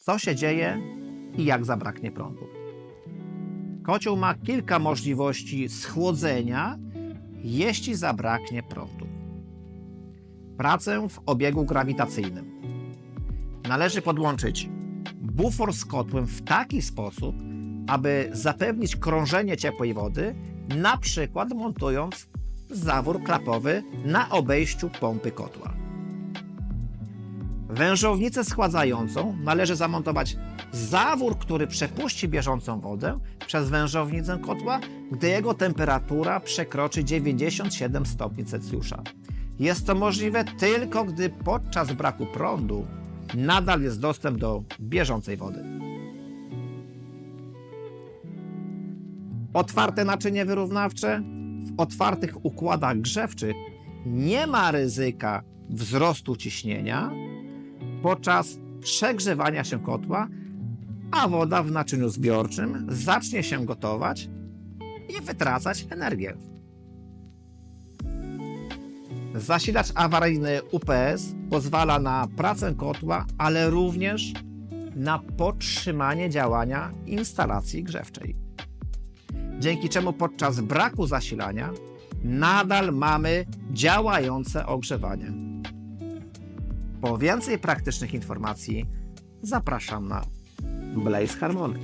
co się dzieje i jak zabraknie prądu. Kocioł ma kilka możliwości schłodzenia, jeśli zabraknie prądu. Pracę w obiegu grawitacyjnym. Należy podłączyć bufor z kotłem w taki sposób, aby zapewnić krążenie ciepłej wody, na przykład montując zawór klapowy na obejściu pompy kotła. Wężownicę schładzającą należy zamontować zawór, który przepuści bieżącą wodę przez wężownicę kotła, gdy jego temperatura przekroczy 97 stopni Celsjusza. Jest to możliwe tylko, gdy podczas braku prądu nadal jest dostęp do bieżącej wody. Otwarte naczynie wyrównawcze. W otwartych układach grzewczych nie ma ryzyka wzrostu ciśnienia podczas przegrzewania się kotła, a woda w naczyniu zbiorczym zacznie się gotować i wytracać energię. Zasilacz awaryjny UPS pozwala na pracę kotła, ale również na podtrzymanie działania instalacji grzewczej. Dzięki czemu podczas braku zasilania nadal mamy działające ogrzewanie. Po więcej praktycznych informacji zapraszam na Blaze Harmony.